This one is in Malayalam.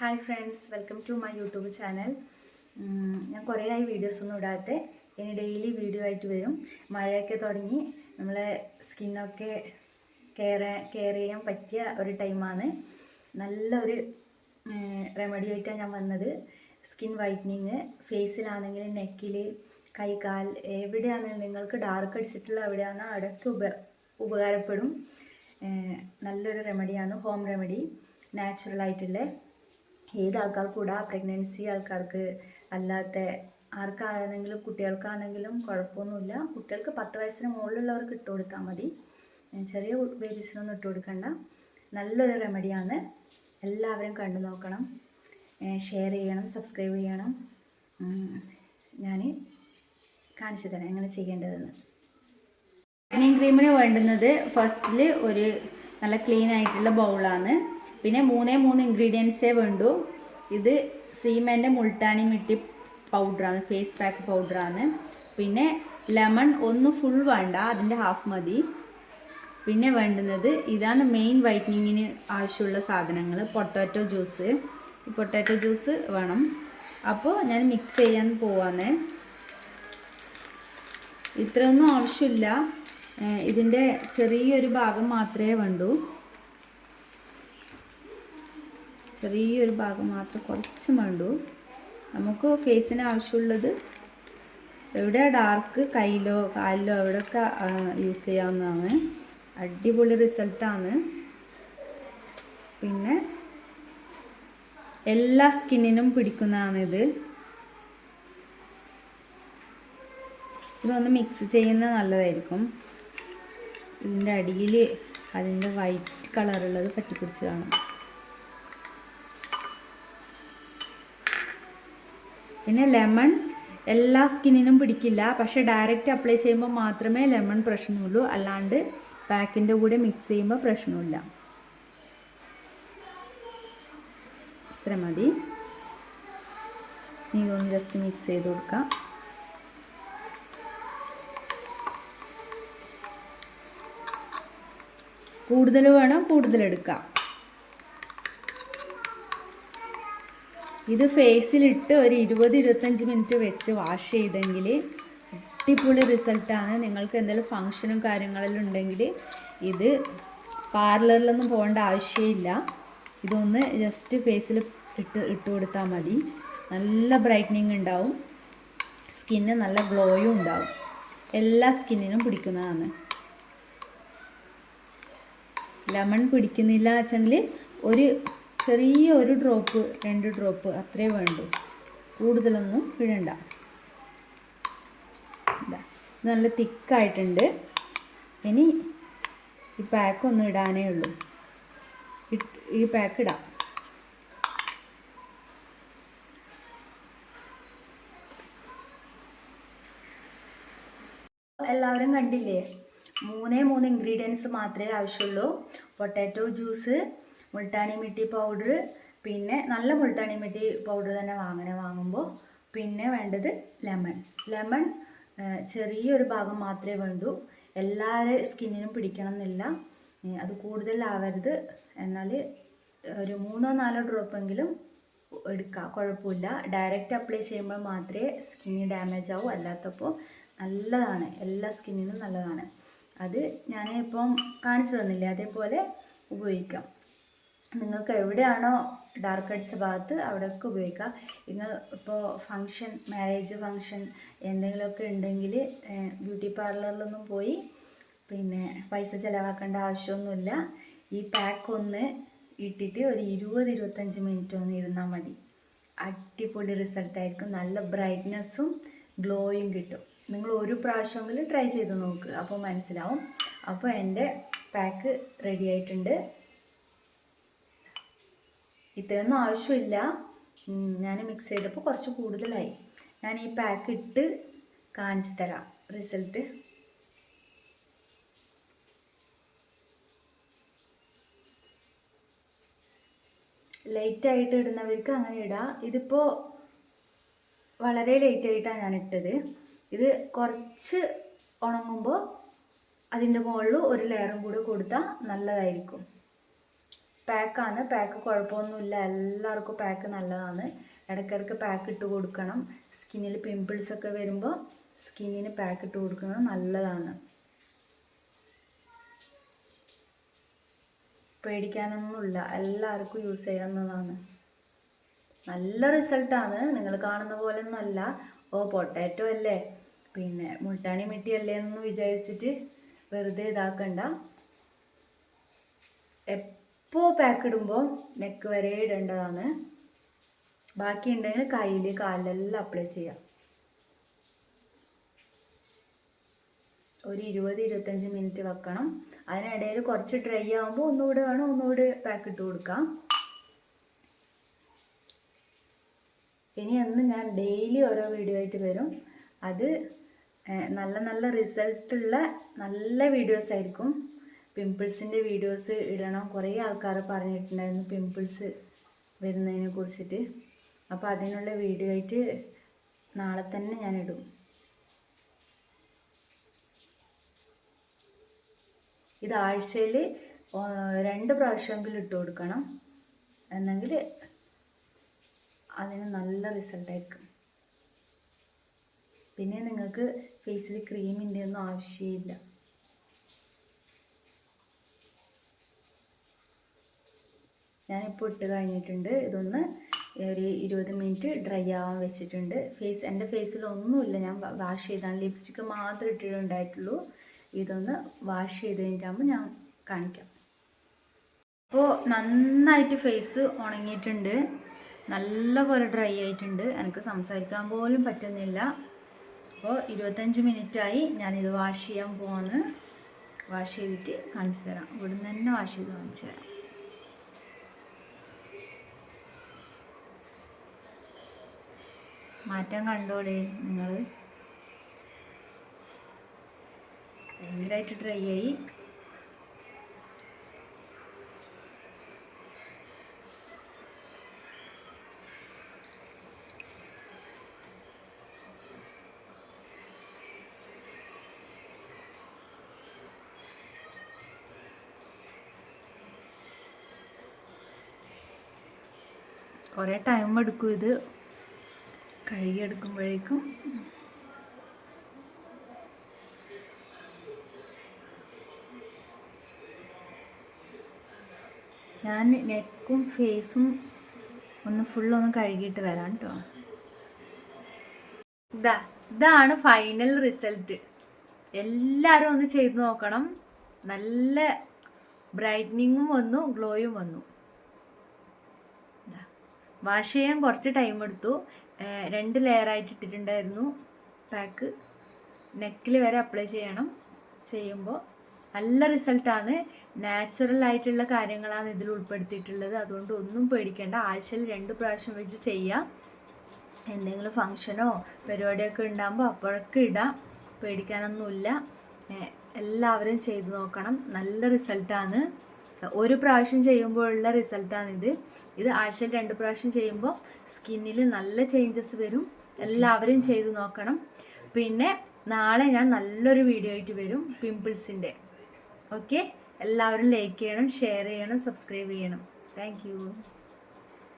Hi friends welcome to my YouTube channel ഞാൻ കുറേ ആയി വീഡിയോസൊന്നും ഇടാത്തെ. ഇനി ഡെയിലി വീഡിയോ ആയിട്ട് വരും. മഴയൊക്കെ തുടങ്ങി. നമ്മളെ സ്കിന്നൊക്കെ കെയർ കെയർ ചെയ്യാൻ പറ്റിയ ഒരു ടൈമാണ് നല്ലൊരു റെമഡി ആയിട്ടാണ് ഞാൻ വന്നത്. സ്കിൻ വൈറ്റനിങ് ഫേസിലാണെങ്കിൽ നെക്കിൽ കൈ കാൽ എവിടെയാണെങ്കിലും നിങ്ങൾക്ക് ഡാർക്ക് അടിച്ചിട്ടുള്ള എവിടെയാണോ അവിടെയൊക്കെ ഉപ ഉപകാരപ്പെടും. നല്ലൊരു റെമഡിയാണ് ഹോം റെമഡി നാച്ചുറൽ ആയിട്ടുള്ള ഏത് കൂടെ ഇടാം പ്രഗ്നൻസി ആൾക്കാർക്ക് അല്ലാത്ത ആർക്കാണെങ്കിലും കുട്ടികൾക്കാണെങ്കിലും കുഴപ്പമൊന്നുമില്ല. കുട്ടികൾക്ക് പത്ത് വയസ്സിന് മുകളിലുള്ളവർക്ക് ഇട്ട് കൊടുത്താൽ മതി. ചെറിയ ബേബീസിനൊന്നും ഇട്ട് കൊടുക്കണ്ട. നല്ലൊരു റെമഡിയാണ് എല്ലാവരും കണ്ടു നോക്കണം. ഷെയർ ചെയ്യണം സബ്സ്ക്രൈബ് ചെയ്യണം. ഞാൻ കാണിച്ചു തരാം എങ്ങനെ ചെയ്യേണ്ടതെന്ന്. ക്രീമിന് വേണ്ടുന്നത് ഫസ്റ്റിൽ ഒരു നല്ല ക്ലീൻ ആയിട്ടുള്ള ബൗളാണ് പിന്നെ മൂന്നേ മൂന്ന് ഇൻഗ്രീഡിയൻസേ വേണ്ടൂ. ഇത് സീമേന്റെ മുൾട്ടാനി മിട്ടി പൗഡറാണ് ഫേസ് പാക്ക് പൗഡറാണ് പിന്നെ ലെമൺ ഒന്ന് ഫുൾ വേണ്ട അതിന്റെ ഹാഫ് മതി. പിന്നെ വേണ്ടുന്നത് ഇതാണ് മെയിൻ വൈറ്റനിങ്ങിന് ആവശ്യമുള്ള സാധനങ്ങൾ പൊട്ടാറ്റോ ജ്യൂസ് പൊട്ടാറ്റോ ജ്യൂസ് വേണം. അപ്പോൾ ഞാൻ മിക്സ് ചെയ്യാൻ പോവാന്ന്. ഇത്രയൊന്നും ആവശ്യമില്ല. ഇതിന്റെ ചെറിയൊരു ഭാഗം മാത്രമേ വേണ്ടൂ. ചെറിയൊരു ഭാഗം മാത്രം കുറച്ച് മണ്ടു. നമുക്ക് ഫേസിന് ആവശ്യമുള്ളത് എവിടെ ഡാർക്ക് കയ്യിലോ കാലിലോ എവിടെയൊക്കെ യൂസ് ചെയ്യാവുന്നതാണ്. അടിപൊളി റിസൾട്ടാണ് പിന്നെ എല്ലാ സ്കിന്നിനും പിടിക്കുന്നതാണിത്. ഇതൊന്ന് മിക്സ് ചെയ്യുന്നത് നല്ലതായിരിക്കും. ഇതിന്റെ അടിയിൽ അതിന്റെ വൈറ്റ് കളറുള്ളത് പറ്റിപ്പിടിച്ച് കാണും പിന്നെ ലെമൺ എല്ലാ സ്കിന്നിനും പിടിക്കില്ല. പക്ഷേ ഡയറക്റ്റ് അപ്ലൈ ചെയ്യുമ്പോൾ മാത്രമേ ലെമൺ പ്രശ്നമുള്ളൂ. അല്ലാണ്ട് പാക്കിന്റെ കൂടെ മിക്സ് ചെയ്യുമ്പോൾ പ്രശ്നമില്ല. ഇത്ര മതി. ഇനി ഇതൊന്ന് ജസ്റ്റ് മിക്സ് ചെയ്ത് കൊടുക്കാം. കൂടുതൽ വേണം കൂടുതൽ ഇത് ഫേസിലിട്ട് ഒരു ഇരുപത് ഇരുപത്തഞ്ച് മിനിറ്റ് വെച്ച് വാഷ് ചെയ്തെങ്കിൽ അടിപൊളി റിസൾട്ടാണ്. നിങ്ങൾക്ക് എന്തെങ്കിലും ഫങ്ഷനും കാര്യങ്ങളെല്ലാം ഉണ്ടെങ്കിൽ ഇത് പാർലറിലൊന്നും പോകേണ്ട ആവശ്യമില്ല. ഇതൊന്ന് ജസ്റ്റ് ഫേസിൽ ഇട്ട് ഇട്ട് കൊടുത്താൽ മതി. നല്ല ബ്രൈറ്റനിങ് ഉണ്ടാവും. സ്കിന്ന് നല്ല ഗ്ലോയും ഉണ്ടാവും. എല്ലാ സ്കിന്നിനും പിടിക്കുന്നതാണ്. ലെമൺ പിടിക്കുന്നില്ല വെച്ചെങ്കിൽ ഒരു ചെറിയ ഒരു ഡ്രോപ്പ് രണ്ട് ഡ്രോപ്പ് അത്രേ വേണ്ടൂ. കൂടുതലൊന്നും പിഴണ്ട നല്ല തിക്കായിട്ടുണ്ട്. ഇനി ഈ പാക്ക് ഒന്ന് ഇടാനേ ഉള്ളൂ. ഈ പാക്ക് ഇടാം. എല്ലാവരും കണ്ടില്ലേ? മൂന്നേ മൂന്ന് ഇൻഗ്രീഡിയൻസ് മാത്രമേ ആവശ്യമുള്ളൂ. Potato juice multani mitti powder പിന്നെ നല്ല മുൾട്ടാണി മിട്ടി പൗഡർ തന്നെ വാങ്ങണേ. വാങ്ങുമ്പോൾ പിന്നെ വേണ്ടത് ലെമൺ. ലെമൺ ചെറിയൊരു ഭാഗം മാത്രമേ വേണ്ടൂ. എല്ലാവരുടെ സ്കിന്നിനും പിടിക്കണം എന്നില്ല അത് കൂടുതലാവരുത്. എന്നാൽ ഒരു മൂന്നോ നാലോ ഡ്രോപ്പെങ്കിലും എടുക്കുക കുഴപ്പമില്ല. ഡയറക്റ്റ് അപ്ലൈ ചെയ്യുമ്പോൾ മാത്രമേ സ്കിന്നി ഡാമേജ് ആവൂ. അല്ലാത്തപ്പോൾ നല്ലതാണ്. എല്ലാ സ്കിന്നിനും നല്ലതാണ്. അത് ഞാൻ കാണിച്ചു തന്നില്ലേ? അതേപോലെ ഉപയോഗിക്കാം. നിങ്ങൾക്ക് എവിടെയാണോ ഡാർക്ക് അടിച്ച ഭാഗത്ത് അവിടെയൊക്കെ ഉപയോഗിക്കാം ഇന്ന് ഇപ്പോൾ ഫങ്ഷൻ മാരേജ് ഫങ്ഷൻ എന്തെങ്കിലുമൊക്കെ ഉണ്ടെങ്കിൽ ബ്യൂട്ടി പാർലറിലൊന്നും പോയി പിന്നെ പൈസ ചിലവാക്കേണ്ട ആവശ്യമൊന്നുമില്ല. ഈ പാക്ക് ഒന്ന് ഇട്ടിട്ട് ഒരു ഇരുപത് ഇരുപത്തഞ്ച് മിനിറ്റ് ഒന്ന് ഇരുന്നാൽ മതി. അടിപൊളി റിസൾട്ടായിരിക്കും നല്ല ബ്രൈറ്റ്നെസ്സും ഗ്ലോയും കിട്ടും. നിങ്ങൾ ഒരു പ്രാവശ്യമെങ്കിലും ട്രൈ ചെയ്ത് നോക്കുക അപ്പോൾ മനസ്സിലാവും. അപ്പോൾ എന്റെ പാക്ക് റെഡി ആയിട്ടുണ്ട്. ഇത്രയൊന്നും ആവശ്യമില്ല. ഞാൻ മിക്സ് ചെയ്തപ്പോൾ കുറച്ച് കൂടുതലായി. ഞാൻ ഈ പാക്ക് ഇട്ട് കാണിച്ചു തരാം റിസൾട്ട് ആയിട്ട് ഇടുന്നവർക്ക് അങ്ങനെ ഇടാം. ഇതിപ്പോൾ വളരെ ലേറ്റ് ആയിട്ടാണ് ഞാൻ ഇട്ടത്. ഇത് കുറച്ച് ഉണങ്ങുമ്പോൾ അതിന്റെ മുകളിൽ ഒരു ലെയറും കൂടി കൊടുത്താൽ നല്ലതായിരിക്കും. പാക്കാണ്. പാക്ക് കുഴപ്പമൊന്നുമില്ല. എല്ലാവർക്കും പാക്ക് നല്ലതാണ്. ഇടയ്ക്കിടയ്ക്ക് പാക്ക് ഇട്ട് കൊടുക്കണം. സ്കിന്നിൽ പിമ്പിൾസൊക്കെ വരുമ്പോൾ സ്കിന്നിന് പാക്ക് ഇട്ട് കൊടുക്കുന്നത് നല്ലതാണ്. പേടിക്കാനൊന്നുമില്ല. എല്ലാവർക്കും യൂസ് ചെയ്യാവുന്നതാണ്. നല്ല റിസൾട്ടാണ്. നിങ്ങൾ കാണുന്ന പോലെ ഒന്നല്ല ഓ പൊട്ടാറ്റോ അല്ലേ? പിന്നെ മുൾട്ടാണി മിട്ടി അല്ലേ എന്ന് വിചാരിച്ചിട്ട് വെറുതെ ഇതാക്കണ്ട. എപ്പോൾ പാക്ക് ഇടുമ്പോൾ നെക്ക് വരെ ഇടേണ്ടതാണ്. ബാക്കി ഉണ്ടെങ്കിൽ കയ്യിൽ കാലിലെല്ലാം അപ്ലൈ ചെയ്യാം. ഒരു ഇരുപത് ഇരുപത്തഞ്ച് മിനിറ്റ് വെക്കണം. അതിനിടയിൽ കുറച്ച് ഡ്രൈ ആകുമ്പോൾ ഒന്നുകൂടെ വേണം ഒന്നുകൂടെ പാക്ക് ഇട്ട് കൊടുക്കാം. ഇനി അന്ന് ഞാൻ ഡെയിലി ഓരോ വീഡിയോ ആയിട്ട് വരും. അത് നല്ല നല്ല റിസൾട്ടുള്ള നല്ല വീഡിയോസ് ആയിരിക്കും. പിമ്പിൾസിന്റെ വീഡിയോസ് ഇടണം. കുറേ ആൾക്കാർ പറഞ്ഞിട്ടുണ്ടായിരുന്നു പിമ്പിൾസ് വരുന്നതിനെ കുറിച്ചിട്ട്. അപ്പോൾ അതിനുള്ള വീഡിയോ ആയിട്ട് നാളെ തന്നെ ഞാൻ ഇടും. ഇത് ആഴ്ചയിൽ രണ്ട് പ്രാവശ്യമെങ്കിലും ഇട്ട് കൊടുക്കണം. എന്നെങ്കിൽ അതിന് നല്ല റിസൾട്ടായിരിക്കും പിന്നെ നിങ്ങൾക്ക് ഫേസിൽ ക്രീമിന്റെ ഒന്നും ആവശ്യമില്ല. ഞാനിപ്പോൾ ഇട്ട് കഴിഞ്ഞിട്ടുണ്ട്. ഇതൊന്ന് ഒരു ഇരുപത് മിനിറ്റ് ഡ്രൈ ആവാൻ വെച്ചിട്ടുണ്ട്. ഫേസ് എന്റെ ഫേസിൽ ഒന്നുമില്ല. ഞാൻ വാഷ് ചെയ്താണ്. ലിപ്സ്റ്റിക്ക് മാത്രം ഇട്ടിട്ടുണ്ടായിട്ടുള്ളൂ. ഇതൊന്ന് വാഷ് ചെയ്ത് കഴിഞ്ഞിട്ടാകുമ്പോൾ ഞാൻ കാണിക്കാം. അപ്പോൾ നന്നായിട്ട് ഫേസ് ഉണങ്ങിയിട്ടുണ്ട്. നല്ലപോലെ ഡ്രൈ ആയിട്ടുണ്ട്. എനിക്ക് സംസാരിക്കാൻ പോലും പറ്റുന്നില്ല. അപ്പോൾ ഇരുപത്തഞ്ച് മിനിറ്റായി ഞാനിത് വാഷ് ചെയ്യാൻ പോവാണ്. വാഷ് ചെയ്തിട്ട് കാണിച്ചു തരാം. ഇവിടുന്ന് തന്നെ വാഷ് ചെയ്ത് കാണിച്ചു തരാം. മാറ്റം കണ്ടോളേ നിങ്ങൾ ഭയങ്കരമായിട്ട് ഡ്രൈ ആയി. കുറേ ടൈം എടുക്കും ഇത്. കഴുകിയെടുക്കുമ്പോഴേക്കും ഞാൻ നെക്കും ഫേസും ഒന്ന് ഫുള്ളൊന്ന് കഴുകിയിട്ട് വരാം കേട്ടോ ഇതാ ഇതാണ് ഫൈനൽ റിസൾട്ട് എല്ലാവരും ഒന്ന് ചെയ്ത് നോക്കണം. നല്ല ബ്രൈറ്റനിങ്ങും വന്നു ഗ്ലോയും വന്നു. വാഷ് ചെയ്യാൻ കുറച്ച് ടൈം എടുത്തു. രണ്ട് ലെയർ ആയിട്ട് ഇട്ടിട്ടുണ്ടായിരുന്നു. പാക്ക് നെക്കിൽ വരെ അപ്ലൈ ചെയ്യണം. ചെയ്യുമ്പോൾ നല്ല റിസൾട്ടാണ് നാച്ചുറൽ ആയിട്ടുള്ള കാര്യങ്ങളാണ് ഇതിൽ ഉൾപ്പെടുത്തിയിട്ടുള്ളത്. അതുകൊണ്ട് ഒന്നും പേടിക്കേണ്ട. ആഴ്ചയിൽ രണ്ട് പ്രാവശ്യം വെച്ച് ചെയ്യാം. എന്തെങ്കിലും ഫങ്ഷനോ പരിപാടിയൊക്കെ ഉണ്ടാകുമ്പോൾ അപ്പോഴൊക്കെ ഇടാം. പേടിക്കാനൊന്നുമില്ല. എല്ലാവരും ചെയ്തു നോക്കണം. നല്ല റിസൾട്ടാണ് ഒരു പ്രാവശ്യം ചെയ്യുമ്പോഴുള്ള റിസൾട്ടാണിത്. ഇത് ആഴ്ചയിൽ രണ്ട് പ്രാവശ്യം ചെയ്യുമ്പോൾ സ്കിന്നിൽ നല്ല ചേഞ്ചസ് വരും. എല്ലാവരും ചെയ്തു നോക്കണം. പിന്നെ നാളെ ഞാൻ നല്ലൊരു വീഡിയോ ആയിട്ട് വരും പിമ്പിൾസിന്റെ. ഓക്കെ? എല്ലാവരും ലൈക്ക് ചെയ്യണം ഷെയർ ചെയ്യണം സബ്സ്ക്രൈബ് ചെയ്യണം. താങ്ക്